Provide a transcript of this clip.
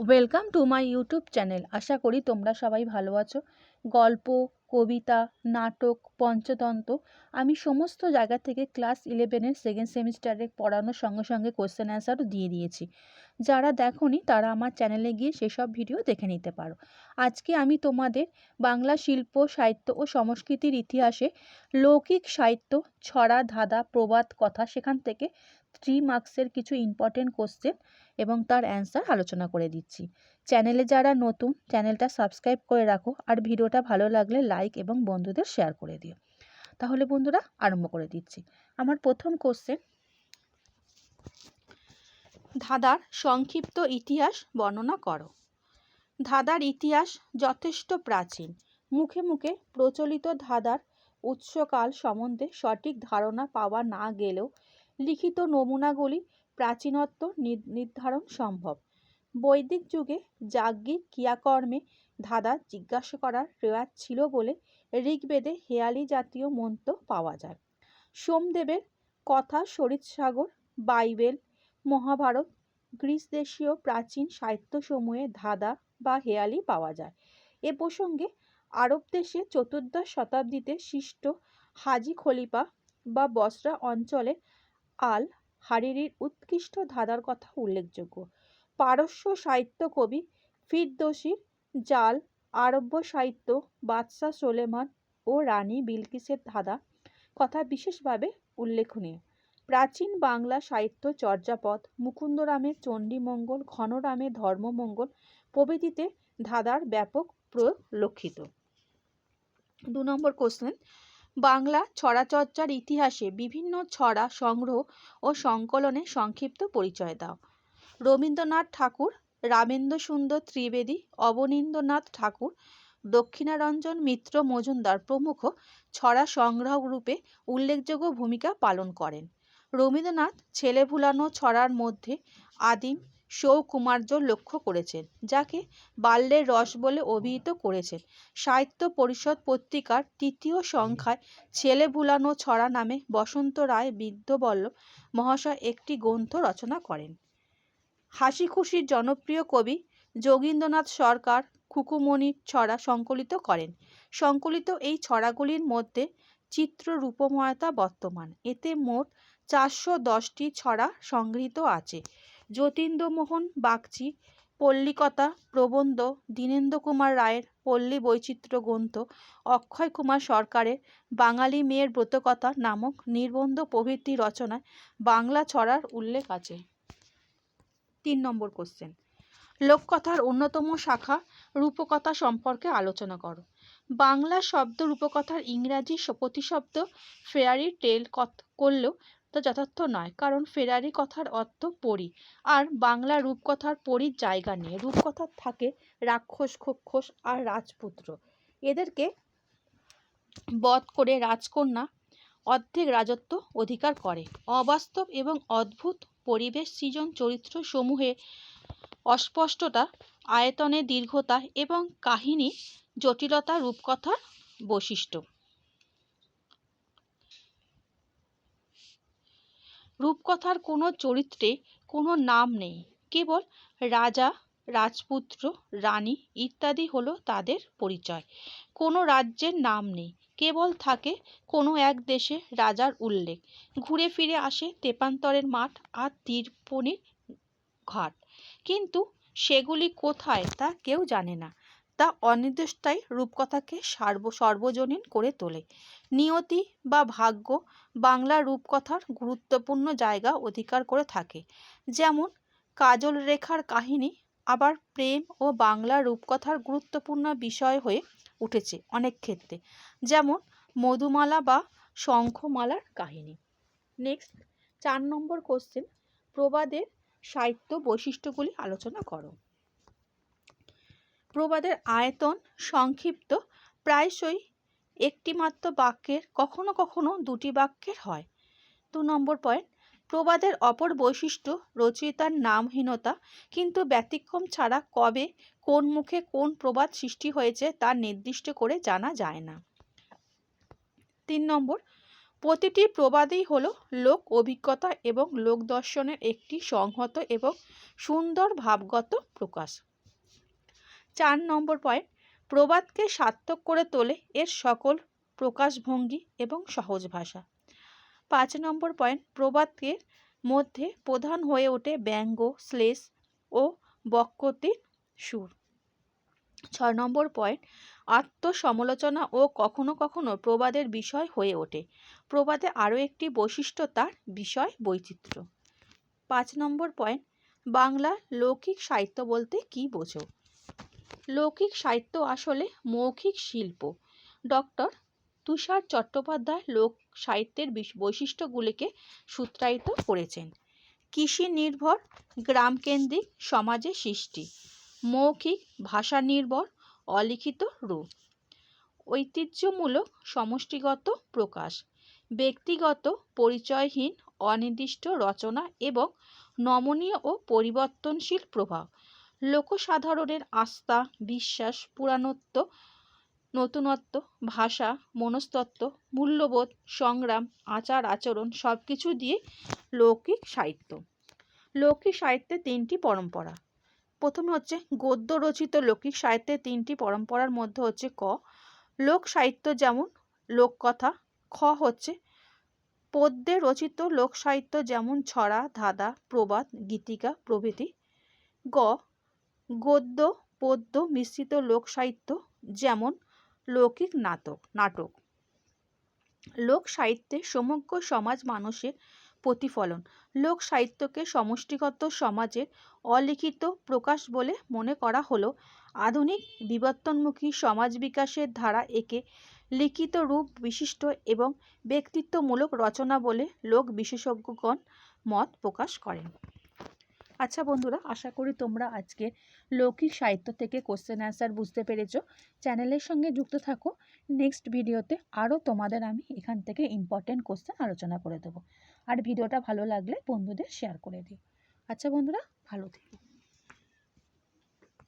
Welcome to my YouTube channel আশা করি তোমরা সবাই ভালো আছো। গল্প, কবিতা, নাটক, পঞ্চতন্ত্র, আমি সমস্ত জায়গা থেকে ক্লাস ইলেভেনের সেকেন্ড সেমিস্টারে পড়ানোর সঙ্গে সঙ্গে কোশ্চেন অ্যান্সারও দিয়ে দিয়েছি। যারা দেখোনি, তারা আমার চ্যানেলে গিয়ে সেসব ভিডিও দেখে নিতে পারো। আজকে আমি তোমাদের বাংলা শিল্প, সাহিত্য ও সংস্কৃতির ইতিহাসে লৌকিক সাহিত্য, ছড়া, ধাঁধা, প্রবাদ, কথা সেখান থেকে থ্রি মার্কসের কিছু ইম্পর্টেন্ট কোশ্চেন এবং তার অ্যান্সার আলোচনা করে দিচ্ছি। চ্যানেলে যারা নতুন, চ্যানেলটা সাবস্ক্রাইব করে রাখো আর ভিডিওটা ভালো লাগলে লাইক এবং বন্ধুদের শেয়ার করে দিও। তাহলে বন্ধুরা, আরম্ভ করে দিচ্ছি। আমার প্রথম কোশ্চেন ধাঁধার সংক্ষিপ্ত ইতিহাস বর্ণনা করো। ধাঁধার ইতিহাস যথেষ্ট প্রাচীন। মুখে মুখে প্রচলিত ধাঁধার উৎসকাল সম্বন্ধে সঠিক ধারণা পাওয়া না গেলেও লিখিত নমুনাগুলি প্রাচীনত্ব নির্ধারণ সম্ভব। বৈদিক যুগে যাজ্ঞিক ক্রিয়াকর্মে ধাঁধা জিজ্ঞাসা করার রেওয়াজ ছিল বলে ঋগ্বেদে হেয়ালি জাতীয় মন্ত্র পাওয়া যায়। সোমদেবের কথা শরীরসাগর বাইবেল, মহাভারত, গ্রিস দেশীয় প্রাচীন সাহিত্যসমূহে ধাঁধা বা হেয়ালি পাওয়া যায়। এ প্রসঙ্গে আরব দেশে চতুর্দশ শতাব্দীতে সৃষ্ট হাজি খলিফা বা বসরা অঞ্চলে আল হারিরির উৎকৃষ্ট ধাঁধার কথা উল্লেখযোগ্য। পারস্য সাহিত্য কবি ফিরদোসির জাল, আরব্য সাহিত্য বাদশাহ সোলেমান ও রানী বিলকিসের ধাঁধা কথা বিশেষভাবে উল্লেখনীয়। প্রাচীন বাংলা সাহিত্য চর্যাপদ মুকুন্দরামের চণ্ডীমঙ্গল, ঘনরামের ধর্মমঙ্গল প্রভৃতিতে ধাঁধার ব্যাপক প্রয়োগ লক্ষিত। দু নম্বর কোশ্চেন বাংলা ছড়াচর্চার ইতিহাসে বিভিন্ন ছড়া সংগ্রহ ও সংকলনের সংক্ষিপ্ত পরিচয় দাও। রবীন্দ্রনাথ ঠাকুর রামেন্দ্র সুন্দর ত্রিবেদী, অবনীন্দ্রনাথ ঠাকুর, দক্ষিণারঞ্জন মিত্র মজুমদার প্রমুখ ছড়া সংগ্রহ রূপে উল্লেখযোগ্য ভূমিকা পালন করেন। রবীন্দ্রনাথ ছেলে ভুলানো ছড়ার মধ্যে আদিম সৌকুমার্য লক্ষ্য করেছেন, যাকে বাল্যের রস বলে অভিহিত করেছেন। সাহিত্য পরিষদ পত্রিকার তৃতীয় সংখ্যায় ছেলে ভুলানো ছড়া নামে বসন্ত রায় বৃদ্ধবল্লভ মহাশয় একটি গ্রন্থ রচনা করেন। হাসি খুশির জনপ্রিয় কবি যোগীন্দ্রনাথ সরকার খুকুমণির ছড়া সংকলিত করেন। সংকলিত এই ছড়াগুলির মধ্যে চিত্র রূপময়তা বর্তমান। এতে মোট চারশো দশটি ছড়া সংগৃহীত আছে। যতীন্দ্রমোহন বাগচি, পল্লিকতা প্রবন্ধ, দীনেন্দ্র কুমার রায়ের পল্লী বৈচিত্র্য গ্রন্থ, অক্ষয় কুমার সরকারের বাঙালি মেয়ের ব্রতকথা নামক নির্বন্ধ প্রভৃতি রচনায় বাংলা ছড়ার উল্লেখ আছে। তিন নম্বর কোশ্চেন লোককথার অন্যতম শাখা রূপকথা সম্পর্কে আলোচনা করো। বাংলা শব্দ রূপকথার ইংরাজি প্রতিশব্দ ফেয়ারি টেল করলেও তা যথার্থ নয়, কারণ ফেরারি কথার অর্থ পরি। আর বাংলা রূপকথার পরীর জায়গা নিয়ে রূপকথার থাকে রাক্ষস, খক্ষস আর রাজপুত্র। এদেরকে বধ করে রাজকন্যা অর্ধেক রাজত্ব অধিকার করে। অবাস্তব এবং অদ্ভুত পরিবেশ সৃজন চরিত্র সমূহে অস্পষ্টতা আয়তনের দীর্ঘতা এবং কাহিনী জটিলতা রূপকথার বৈশিষ্ট্য। রূপকথার কোনো চরিত্রে কোনো নাম নেই, কেবল রাজা, রাজপুত্র, রানী ইত্যাদি হলো তাদের পরিচয়। কোনো রাজ্যের নাম নেই, কেবল থাকে কোনো এক দেশে রাজার উল্লেখ। ঘুরে ফিরে আসে তেপান্তরের মাঠ আর তীর্পণীর ঘাট। কিন্তু সেগুলি কোথায় তা কেউ জানে না। তা অনির্দিষ্টাই রূপকথাকে সার্ব, সর্বজনীন করে তোলে। নিয়তি বা ভাগ্য বাংলা রূপকথার গুরুত্বপূর্ণ জায়গা অধিকার করে থাকে। যেমন, কাজল রেখার কাহিনী আবার প্রেম ও বাংলা রূপকথার গুরুত্বপূর্ণ বিষয় হয়ে উঠেছে অনেক ক্ষেত্রে। যেমন, মধুমালা বা শঙ্খমালার কাহিনী। নেক্সট, চার নম্বর কোশ্চেন, প্রবাদের সাহিত্য বৈশিষ্ট্যগুলি আলোচনা করো। প্রবাদের আয়তন সংক্ষিপ্ত প্রায়শই একটি মাত্র বাক্যের, কখনো কখনো দুটি বাক্যের হয়। দু নম্বর পয়েন্ট প্রবাদের অপর বৈশিষ্ট্য রচয়িতার নামহীনতা, কিন্তু ব্যতিক্রম ছাড়া কবে, কোন মুখে কোন প্রবাদ সৃষ্টি হয়েছে তা নির্দিষ্ট করে জানা যায় না। তিন নম্বর, প্রতিটি প্রবাদই হল লোক অভিজ্ঞতা এবং লোক দর্শনের একটি সংহত এবং সুন্দর ভাবগত প্রকাশ। চার নম্বর পয়েন্ট প্রবাদকে সার্থক করে তোলে এর সকল প্রকাশভঙ্গি এবং সহজ ভাষা। পাঁচ নম্বর পয়েন্ট প্রবাদকে মধ্যে প্রধান হয়ে ওঠে ব্যঙ্গ, শ্লেষ ও বক্রতির সুর। ছয় নম্বর পয়েন্ট আত্মসমালোচনা ও কখনো কখনো প্রবাদের বিষয় হয়ে ওঠে। প্রবাদে আরও একটি বৈশিষ্ট্য তার বিষয় বৈচিত্র্য। পাঁচ নম্বর পয়েন্ট বাংলা লৌকিক সাহিত্য বলতে কি বোঝো? লৌকিক সাহিত্য আসলে মৌখিক শিল্প। ডক্টর তুষার চট্টোপাধ্যায় লোক সাহিত্যের বৈশিষ্ট্যগুলিকে সূত্রায়িত করেছেন। কৃষি নির্ভর গ্রামকেন্দ্রিক সমাজের সৃষ্টি, মৌখিক ভাষা নির্ভর, অলিখিত রূপ, ঐতিহ্যমূলক সমষ্টিগত প্রকাশ, ব্যক্তিগত পরিচয়হীন অনির্দিষ্ট রচনা এবং নমনীয় ও পরিবর্তনশীল প্রভাব। লোকসাধারণের আস্থা, বিশ্বাস, পুরাণত্ব, নতুনত্ব, ভাষা মনস্তত্ত্ব মূল্যবোধ, সংগ্রাম, আচার, আচরণ সব কিছু দিয়ে লৌকিক সাহিত্য। লৌকিক সাহিত্যে তিনটি পরম্পরা। প্রথমে হচ্ছে গদ্য রচিত লৌকিক সাহিত্যের তিনটি পরম্পরার মধ্যে হচ্ছে ক। লোক সাহিত্য যেমন লোককথা, খ হচ্ছে পদ্যে রচিত লোক সাহিত্য যেমন ছড়া, ধাঁধা, প্রবাদ, গীতিকা, প্রভৃতি। গ গদ্য, পদ্য, মিশ্রিত লোক সাহিত্য, যেমন লৌকিক নাটক নাটক। লোক সাহিত্যে সমগ্র সমাজ মানুষের প্রতিফলন। লোক সাহিত্যকে সমষ্টিগত সমাজের অলিখিত প্রকাশ বলে মনে করা হলো। আধুনিক বিবর্তনমুখী সমাজ বিকাশের ধারা একে লিখিত রূপ বিশিষ্ট এবং ব্যক্তিত্বমূলক রচনা বলে লোক বিশেষজ্ঞগণ মত প্রকাশ করেন। আচ্ছা বন্ধুরা, আশা করি তোমরা আজকে লৌকিক সাহিত্য থেকে কোশ্চেন অ্যান্সার বুঝতে পেরেছ। চ্যানেলের সঙ্গে যুক্ত থাকো। নেক্সট ভিডিওতে আরও তোমাদের আমি এখান থেকে ইম্পর্টেন্ট কোশ্চেন আলোচনা করে দেবো। আর ভিডিওটা ভালো লাগলে বন্ধুদের শেয়ার করে দিও। আচ্ছা বন্ধুরা, ভালো থেকো।